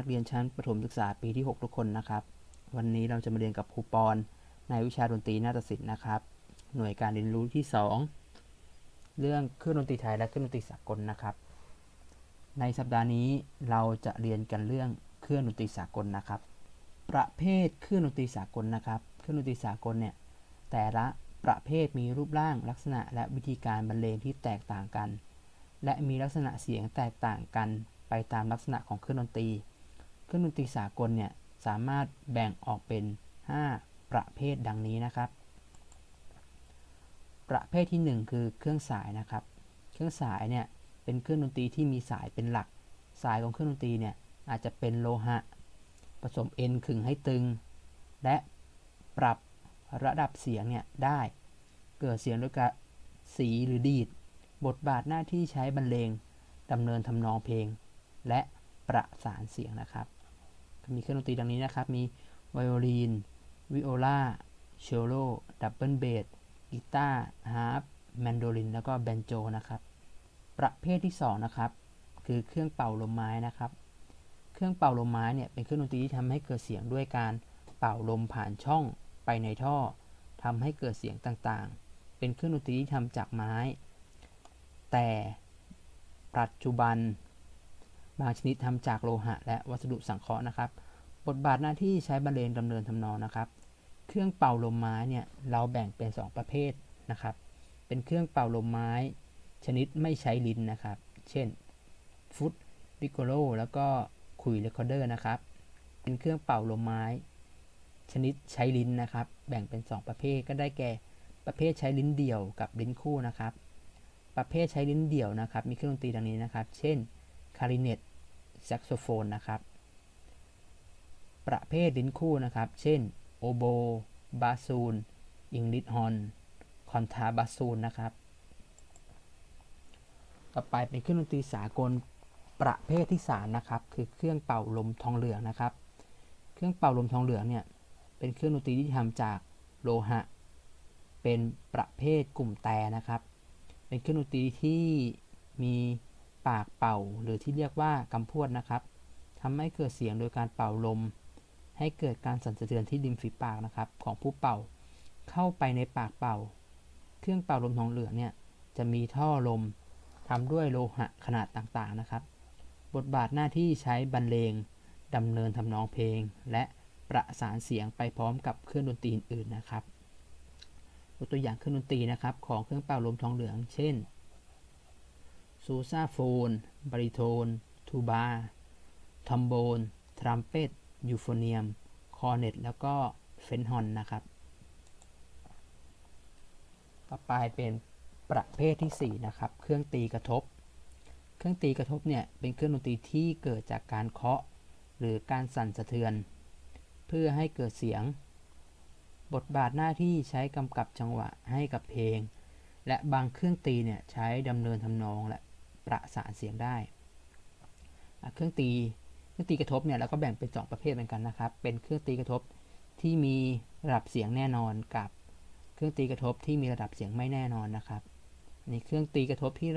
ักเรียนชั้นประถมศึกษาปีที่ 6 ทุกคนนะครับ วันนี้เราจะมาเรียนกับครูปอนในวิชาดนตรีนาฏศิลป์นะครับ หน่วยการเรียนรู้ที่ 2 เรื่องเครื่องดนตรีไทยและเครื่องดนตรีสากลนะครับ ในสัปดาห์นี้เราจะเรียนกันเรื่องเครื่องดนตรีสากลนะครับ ประเภทเครื่องดนตรีสากลนะครับ เครื่องดนตรีสากลเนี่ยแต่ละประเภทมีรูปร่างลักษณะและวิธีการบรรเลงที่แตกต่างกัน และมีลักษณะเสียงแตกต่างกันไปตามลักษณะของเครื่องดนตรี เครื่องดนตรีสากลเนี่ยสามารถแบ่งออกเป็น 5 ประเภทดังนี้นะครับ ประเภทที่ 1 คือเครื่องสายนะครับ เครื่องสายเนี่ยเป็นเครื่องดนตรีที่มีสายเป็นหลัก สายของเครื่องดนตรีเนี่ยอาจจะเป็นโลหะ ผสมเอ็นขึงให้ตึง และปรับระดับเสียงเนี่ยได้ เกิดเสียงด้วยการสีหรือดีด บทบาทหน้าที่ใช้บรรเลงดำเนินทำนองเพลง และประสานเสียงนะครับ มีเครื่องดนตรีดังนี้นะครับ มีไวโอลิน วิโอลาเชลโล ดับเบิลเบส กีตาร์ ฮาร์ป แมนโดลิน แล้วก็แบนโจนะครับ ประเภทที่ 2 นะครับ คือเครื่องเป่าลมไม้นะครับ เครื่องเป่าลมไม้เนี่ยเป็นเครื่องดนตรีที่ทำให้เกิดเสียงด้วยการเป่าลมผ่านช่องไปในท่อทำให้เกิดเสียงต่างๆ เป็นเครื่องดนตรีที่ทำจากไม้ แต่ปัจจุบัน บางชนิดทำจากโลหะ และวัสดุสังเคราะห์นะครับ บทบาทหน้าที่ใช้บรรเลงดำเนินทำนองนะครับ เครื่องเป่าลมไม้เนี่ยเราแบ่งเป็น 2 ประเภทนะครับ เป็นเครื่องเป่าลมไม้ ชนิดไม่ใช้ลิ้นนะครับ เช่นฟุตปิโกโลแล้วก็คุยเรคคอร์เดอร์นะครับ เป็นเครื่องเป่าลมไม้ ชนิดใช้ลิ้นนะครับ แบ่งเป็น 2 ประเภทก็ได้แก่ประเภทใช้ลิ้นเดี่ยวกับลิ้นคู่นะครับ ประเภทใช้ลิ้นเดี่ยวนะครับ มีเครื่องดนตรีดังนี้นะครับ เช่นคาริเนต แซกโซโฟนนะครับ ประเภทลิ้นคู่นะครับ เช่น โอโบ บาซูน อิงลิทฮอน คอนทราบาซูนนะครับ ต่อไปเป็นเครื่องดนตรีสากลประเภทที่3นะครับ คือเครื่องเป่าลมทองเหลืองนะครับ เครื่องเป่าลมทองเหลืองเนี่ย เป็นเครื่องดนตรีที่ทำจากโลหะ เป็นประเภทกลุ่มแต่นะครับ เป็นเครื่องดนตรีที่มี ปากเป่าหรือที่เรียกว่ากำพวดนะครับทำให้เกิดเสียงโดยการเป่าลม ให้เกิดการสั่นสะเทือนที่ริมฝีปากนะครับ ของผู้เป่า เข้าไปในปากเป่า เครื่องเป่าลมทองเหลืองเนี่ยจะมีท่อลมทำด้วยโลหะขนาดต่างๆนะครับ บทบาทหน้าที่ใช้บรรเลงดำเนินทำนองเพลง และประสานเสียงไปพร้อมกับเครื่องดนตรีอื่นๆนะครับตัวอย่างเครื่องดนตรีนะครับของเครื่องเป่าลมทองเหลือง เช่น ซูซาโฟน บริโทน ทูบา ทอมโบน ทรัมเป็ต ยูโฟเนียม คอเนต แล้วก็เฟนฮอนนะครับ ต่อไปเป็นประเภทที่ 4 นะครับ เครื่องตีกระทบ เครื่องตีกระทบเนี่ย เป็นเครื่องดนตรีที่เกิดจากการเคาะ หรือการสั่นสะเทือน เพื่อให้เกิดเสียง บทบาทหน้าที่ใช้กำกับจังหวะให้กับเพลง และบางเครื่องตีเนี่ย ใช้ดำเนินทำนองและ ประสานเสียงได้ เครื่องตีเครื่องตีกระทบเนี่ยเราก็แบ่งเป็น 2 ประเภทเหมือนกันนะครับ เป็นเครื่องตีกระทบที่มีระดับเสียงแน่นอนกับเครื่องตีกระทบที่มีระดับเสียงไม่แน่นอนนะครับนี่เครื่องตีกระทบที่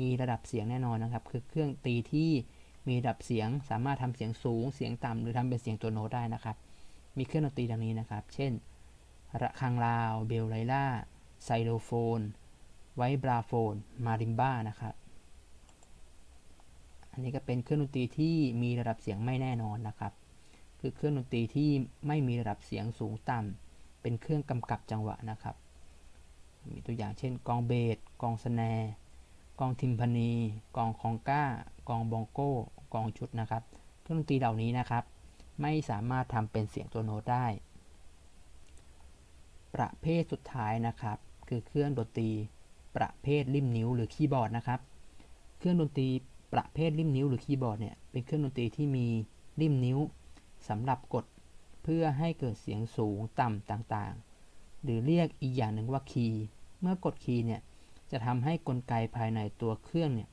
มีระดับเสียงแน่นอนนะครับ คือเครื่องตีที่มีระดับเสียงสามารถทำเสียงสูง เสียงต่ำหรือทำเป็นเสียงตัวโน้ตได้นะครับ มีเครื่องดนตรีดังนี้นะครับ เช่น ระฆังลาว เบลไลล่า ไซโลโฟน ไวบราโฟน มาริมบ้านะครับ อันนี้ก็เป็นเครื่องดนตรีที่มีระดับเสียงไม่แน่นอนนะครับ คือเครื่องดนตรีที่ไม่มีระดับเสียงสูงต่ำเป็นเครื่องกำกับจังหวะนะครับ มีตัวอย่างเช่น กองเบส กองสแนร์กองทิมพานี กองคองก้า กองบองโก้ กองชุดนะครับ เครื่องดนตรีเหล่านี้นะครับ ไม่สามารถทำเป็นเสียงตัวโน้ตได้ ประเภทสุดท้ายนะครับ คือเครื่องดนตรีประเภทริมนิ้วหรือคีย์บอร์ดนะครับ เครื่องดนตรี ประเภทริมนิ้วหรือคีย์บอร์ดเนี่ยเป็นเครื่องดนตรีที่มีริมนิ้วสำหรับกดเพื่อให้เกิดเสียงสูงต่ำต่างๆ หรือเรียกอีกอย่างหนึ่งว่าคีย์เมื่อกดคีย์เนี่ยจะทำให้กลไกภายในตัวเครื่องเนี่ย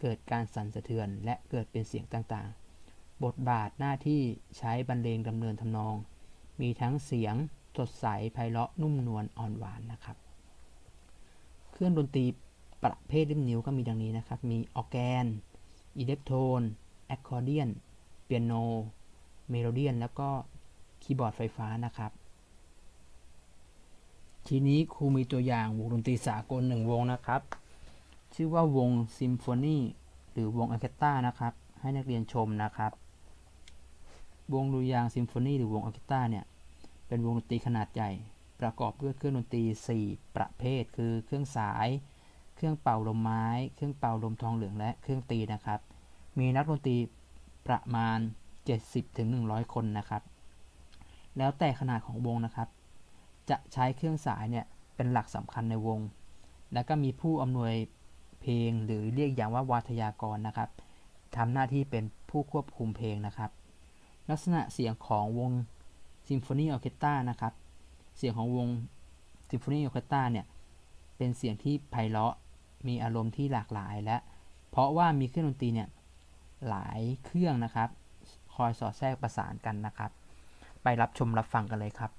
เกิดการสั่นสะเทือนและเกิดเป็นเสียงต่างๆ บทบาทหน้าที่ใช้บรรเลงดำเนินทำนอง มีทั้งเสียงสดใสไพเราะนุ่มนวลอ่อนหวานนะครับ เครื่องดนตรีประเภทริมนิ้วก็มีดังนี้นะครับ มีออแกน อิเล็กโทนแอคคอร์เดียนเปียโน เมโลเดียน แล้วก็คีย์บอร์ดไฟฟ้านะครับ ทีนี้ครูมีตัวอย่างวงดนตรีสากลหนึ่งวงนะครับ ชื่อว่าวงซิมโฟนีหรือวงออเคสตรานะครับ ให้นักเรียนชมนะครับ วงดุริยางซิมโฟนีหรือวงออเคสตราเนี่ยเป็นวงดนตรีขนาดใหญ่ ประกอบด้วยเครื่องดนตรี 4 ประเภท คือเครื่องสาย เครื่องเป่าลมไม้ เครื่องเป่าลมทองเหลืองและเครื่องตีนะครับ มีนักดนตรีประมาณ 70-100 คนนะครับ แล้วแต่ขนาดของวงนะครับ จะใช้เครื่องสายเนี่ยเป็นหลักสำคัญในวง แล้วก็มีผู้อำนวยเพลงหรือเรียกอย่างว่าวาทยากรนะครับทำหน้าที่เป็นผู้ควบคุมเพลงนะครับ ลักษณะเสียงของวงซิมโฟนีออเคสตรานะครับ เสียงของวงซิมโฟนีออเคสตราเนี่ยเป็นเสียงที่ไพเราะ มีอารมณ์ที่หลากหลายและ เพราะว่ามีเครื่องดนตรีเนี่ยหลายเครื่องนะครับ คอยสอดแทรกประสานกันนะครับ ไปรับชมรับฟังกันเลยครับ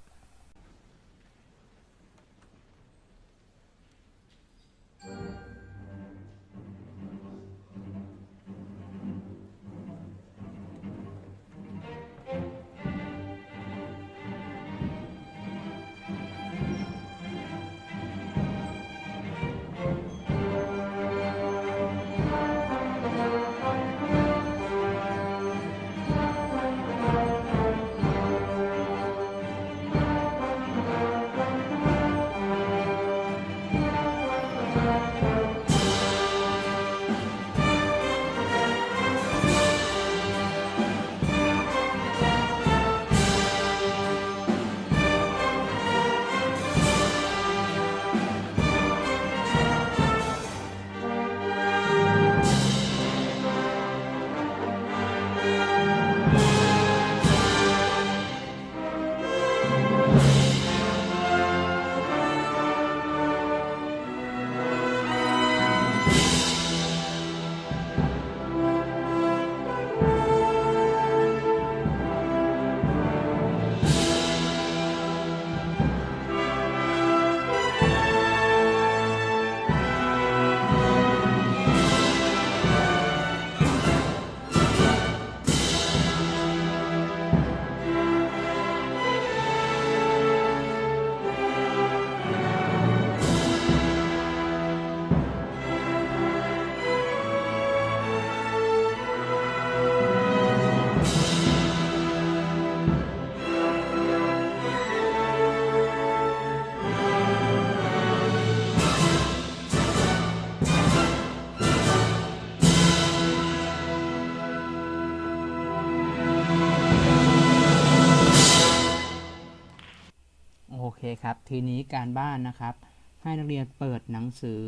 เคครับ ทีนี้การบ้านนะครับ ให้นักเรียนเปิดหนังสือ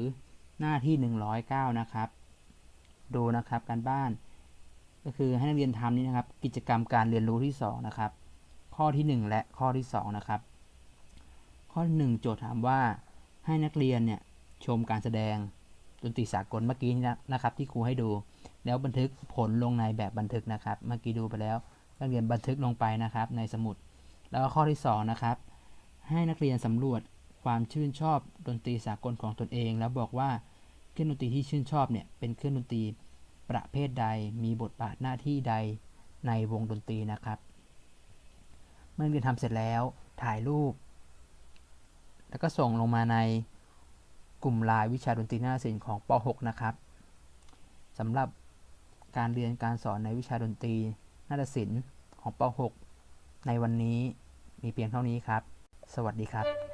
หน้าที่ 109 นะครับ ดูนะครับการบ้าน ก็คือให้นักเรียนทำนี่นะครับ กิจกรรมการเรียนรู้ที่ 2 นะครับ ข้อที่ 1 และข้อที่ 2 นะครับ ข้อ 1 โจทย์ถามว่าให้นักเรียนเนี่ยชมการแสดงดนตรีสากลเมื่อกี้นี้นะครับ ที่ครูให้ดู แล้วบันทึกผลลงในแบบบันทึกนะครับ เมื่อกี้ดูไปแล้วนักเรียนบันทึกลงไปนะครับในสมุด แล้วข้อที่ 2 นะครับ ให้นักเรียนสำรวจความชื่นชอบดนตรีสากลของตนเอง แล้วบอกว่าเครื่องดนตรีที่ชื่นชอบเนี่ยเป็นเครื่องดนตรีประเภทใดมีบทบาทหน้าที่ใดในวงดนตรีนะครับเมื่อนักเรียนทำเสร็จแล้วถ่ายรูป แล้วก็ส่งลงมาในกลุ่มไลน์วิชาดนตรีนาฏศิลป์ของป .6 นะครับสำหรับการเรียนการสอนในวิชาดนตรีนาฏศิลป์ของป .6 ในวันนี้มีเพียงเท่านี้ครับ สวัสดีครับ